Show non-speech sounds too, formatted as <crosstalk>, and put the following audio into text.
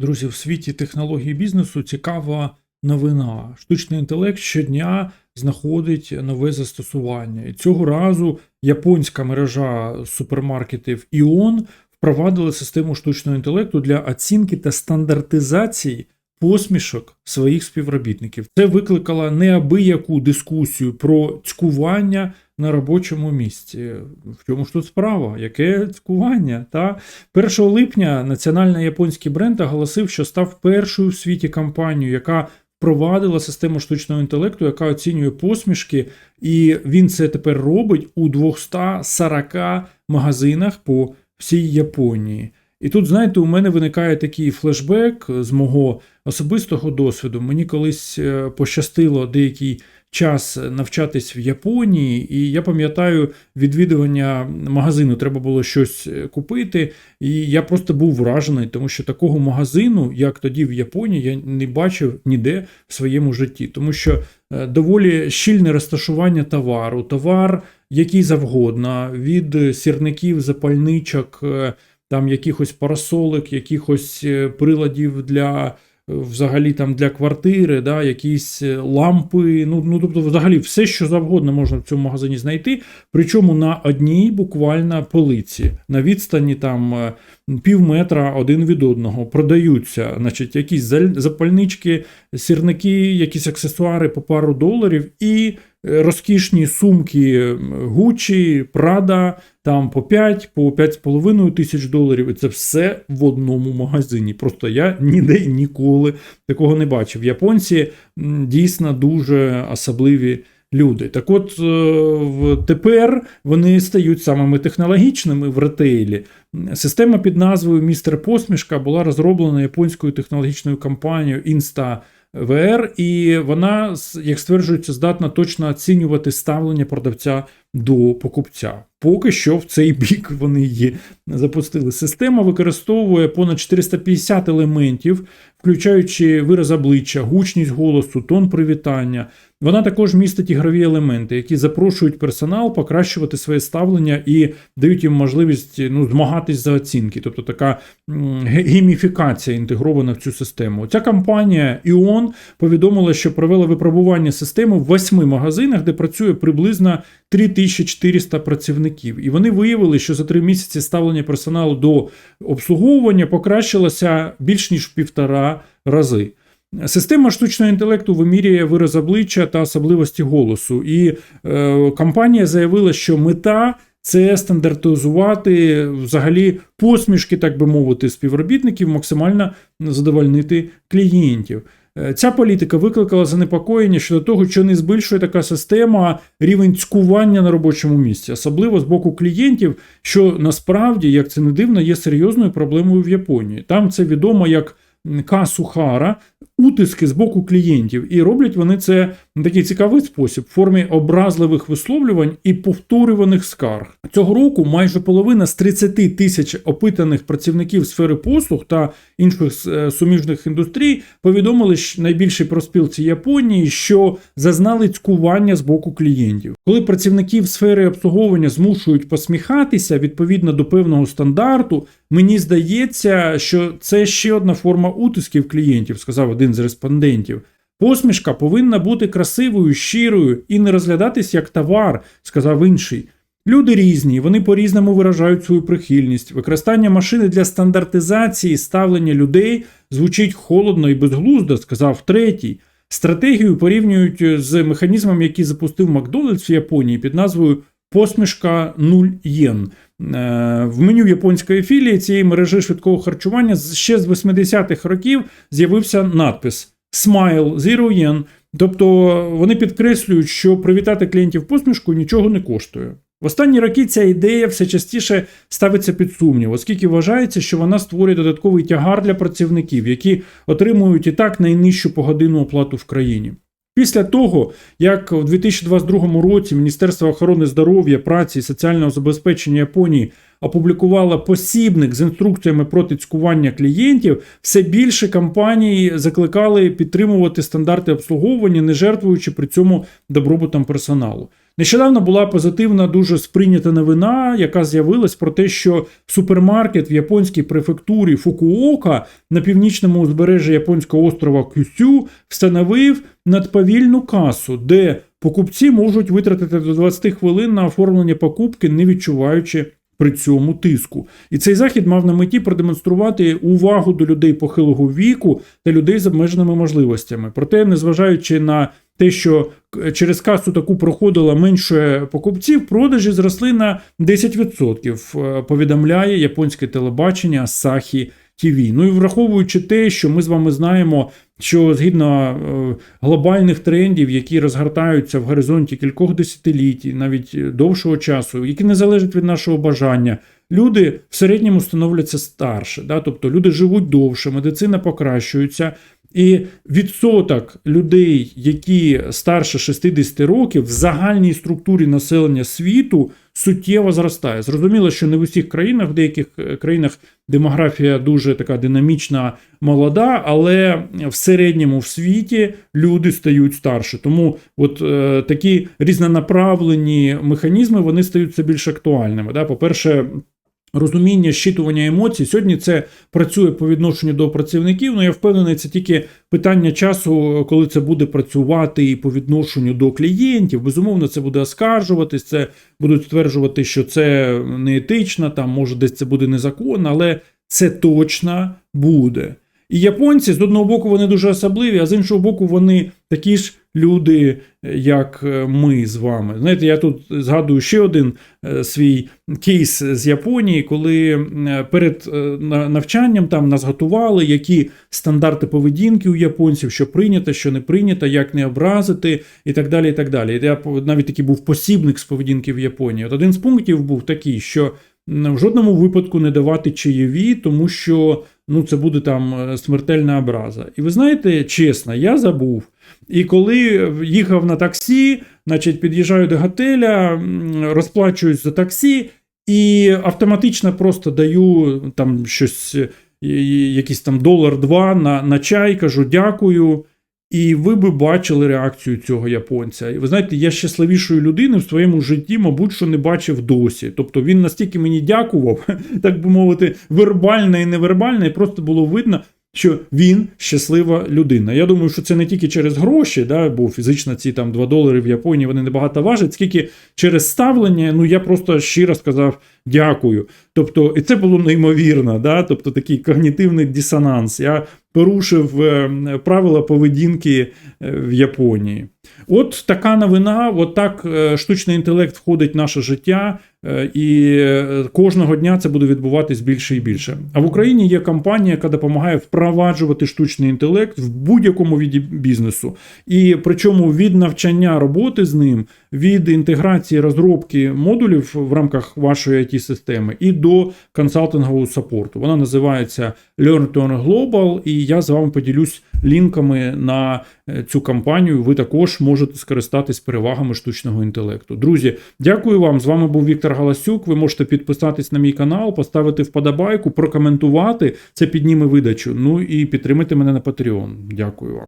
Друзі, в світі технології бізнесу цікава новина. Штучний інтелект щодня знаходить нове застосування. І цього разу японська мережа супермаркетів Іон впровадила систему штучного інтелекту для оцінки та стандартизації посмішок своїх співробітників. Це викликало неабияку дискусію про цькування на робочому місці. В чому ж тут справа? Яке цькування? Та 1 липня національний японський бренд оголосив, що став першою в світі компанією, яка впровадила систему штучного інтелекту, яка оцінює посмішки, і він це тепер робить у 240 магазинах по всій Японії. І тут, знаєте, у мене виникає такий флешбек з мого особистого досвіду. Мені колись е, пощастило деякий час навчатись в Японії, і я пам'ятаю відвідування магазину. Треба було щось е, купити, і я просто був вражений, тому що такого магазину, як тоді в Японії, я не бачив ніде в своєму житті, тому що е, доволі щільне розташування товару, товар який завгодно, від сірників, запальничок, там якихось парасолик, якихось е, приладів для. е, Взагалі там для квартири, да, якісь е, лампи, ну, ну тобто, взагалі, все, що завгодно можна в цьому магазині знайти. Причому на одній буквально полиці, на відстані там пів метра один від одного продаються, значить, якісь запальнички, сірники, якісь аксесуари по пару доларів і розкішні сумки Gucci, Prada, там по 5, по 5,5 тисяч доларів. І це все в одному магазині. Просто я ніде ніколи такого не бачив. Японці дійсно дуже особливі люди. Так от е, тепер вони стають самими технологічними в ретейлі. Система під назвою Містер Посмішка була розроблена японською технологічною компанією Insta VR, і вона, як стверджується, здатна точно оцінювати ставлення продавця до покупця. Поки що в цей бік вони її запустили. Система використовує понад 450 елементів, включаючи вираз обличчя, гучність голосу, тон привітання. Вона також містить ігрові елементи, які запрошують персонал покращувати своє ставлення і дають їм можливість ну, змагатись за оцінки. Тобто така гейміфікація інтегрована в цю систему. Ця компанія Іон повідомила, що провела випробування системи в восьми магазинах, де працює приблизно 3400 працівників. І вони виявили, що за три місяці ставлення персоналу до обслуговування покращилося більш ніж в півтора рази. Система штучного інтелекту вимірює вираз обличчя та особливості голосу. І е, компанія заявила, що мета це стандартизувати взагалі посмішки, так би мовити, співробітників, максимально задовольнити клієнтів. Е, Ця політика викликала занепокоєння щодо того, що не збільшує така система рівень цькування на робочому місці, особливо з боку клієнтів, що насправді, як це не дивно, є серйозною проблемою в Японії. Там це відомо як касухара, утиски з боку клієнтів, і роблять вони це такий цікавий спосіб в формі образливих висловлювань і повторюваних скарг. Цього року майже половина з 30 тисяч опитаних працівників сфери послуг та інших е, суміжних індустрій повідомили щ- найбільшій проспілці Японії, що зазнали цькування з боку клієнтів. Коли працівників сфери обслуговування змушують посміхатися відповідно до певного стандарту, мені здається, що це ще одна форма утисків клієнтів, сказав один з респондентів. Посмішка повинна бути красивою, щирою і не розглядатись як товар, сказав інший. Люди різні, вони по-різному виражають свою прихильність. Використання машини для стандартизації ставлення людей звучить холодно і безглуздо, сказав третій. Стратегію порівнюють з механізмом, який запустив Макдональдс в Японії під назвою Посмішка 0 єн. Е, В меню японської філії цієї мережі швидкого харчування ще з 80-х років з'явився надпис Smile Zero Yen. Тобто вони підкреслюють, що привітати клієнтів посмішкою нічого не коштує. В останні роки ця ідея все частіше ставиться під сумнів, оскільки вважається, що вона створює додатковий тягар для працівників, які отримують і так найнижчу погодинну оплату в країні. Після того, як у 2022 році Міністерство охорони здоров'я, праці і соціального забезпечення Японії опублікувала посібник з інструкціями проти цькування клієнтів, все більше компаній закликали підтримувати стандарти обслуговування, не жертвуючи при цьому добробутом персоналу. Нещодавно була позитивна дуже сприйнята новина, яка з'явилась про те, що супермаркет в японській префектурі Фукуока на північному узбережжі японського острова Кюсю встановив надповільну касу, де покупці можуть витратити до 20 хвилин на оформлення покупки, не відчуваючи при цьому тиску. І цей захід мав на меті продемонструвати увагу до людей похилого віку та людей з обмеженими можливостями. Проте, незважаючи на те, що через касу таку проходило менше покупців, продажі зросли на 10%, е, повідомляє японське телебачення Asahi TV. Ну і враховуючи те, що ми з вами знаємо, що згідно е, глобальних трендів, які розгортаються в горизонті кількох десятиліть, навіть е, довшого часу, які не залежать від нашого бажання, люди в середньому становляться старше. Да? Тобто люди живуть довше, медицина покращується. І відсоток людей, які старше 60 років, в загальній структурі населення світу суттєво зростає. Зрозуміло, що не в усіх країнах, в деяких е, країнах демографія дуже така динамічна, молода, але в середньому в світі люди стають старше. Тому от е, такі різнонаправлені механізми вони стають все більш актуальними. Да? По-перше, розуміння щитування емоцій. Сьогодні це працює по відношенню до працівників. Ну я впевнений, це тільки питання часу, коли це буде працювати і по відношенню до клієнтів. Безумовно, це буде оскаржуватись, це будуть стверджувати, що це неетично, там може десь це буде незаконно, але це точно буде. І японці з одного боку вони дуже особливі, а з іншого боку, вони такі ж люди, як е, ми з вами. Знаєте, я тут згадую ще один е, свій кейс з Японії, коли е, перед е, навчанням там нас готували, які стандарти поведінки у японців, що прийнято, що не прийнято, як не образити, і так далі. І так далі. Я навіть такий був посібник з поведінки в Японії. От один з пунктів був такий, що в жодному випадку не давати чаєві, тому що ну, це буде там е, смертельна образа. І ви знаєте, чесно, я забув. І коли їхав на таксі, значить, під'їжджаю до готеля, розплачуюсь за таксі і автоматично просто даю там щось, е, якийсь там долар-два на, на чай, кажу дякую. І ви би бачили реакцію цього японця. І ви знаєте, я щасливішої людини в своєму житті, мабуть, що не бачив досі. Тобто він настільки мені дякував, <laughs> так би мовити, вербально і невербально, і просто було видно, що він щаслива людина. Я думаю, що це не тільки через гроші, да, бо фізично ці там 2 долари в Японії вони небагато важать, скільки через ставлення, ну я просто щиро сказав дякую. Тобто, і це було неймовірно, да? тобто такий когнітивний дисонанс. Я порушив е, правила поведінки е, в Японії. От така новина, от так е, штучний інтелект входить в наше життя, і кожного дня це буде відбуватись більше і більше. А в Україні є компанія, яка допомагає впроваджувати штучний інтелект в будь-якому віді бізнесу. І причому від навчання роботи з ним, від інтеграції розробки модулів в рамках вашої it системи і до консалтингового саппорту. Вона називається Learn to Earn Global, і я з вами поділюсь лінками на е, цю компанію. Ви також можете скористатись перевагами штучного інтелекту. Друзі, дякую вам. З вами був Віктор Галасюк. Ви можете підписатись на мій канал, поставити вподобайку, прокоментувати. Це підніме видачу. Ну і підтримайте мене на Patreon. Дякую вам.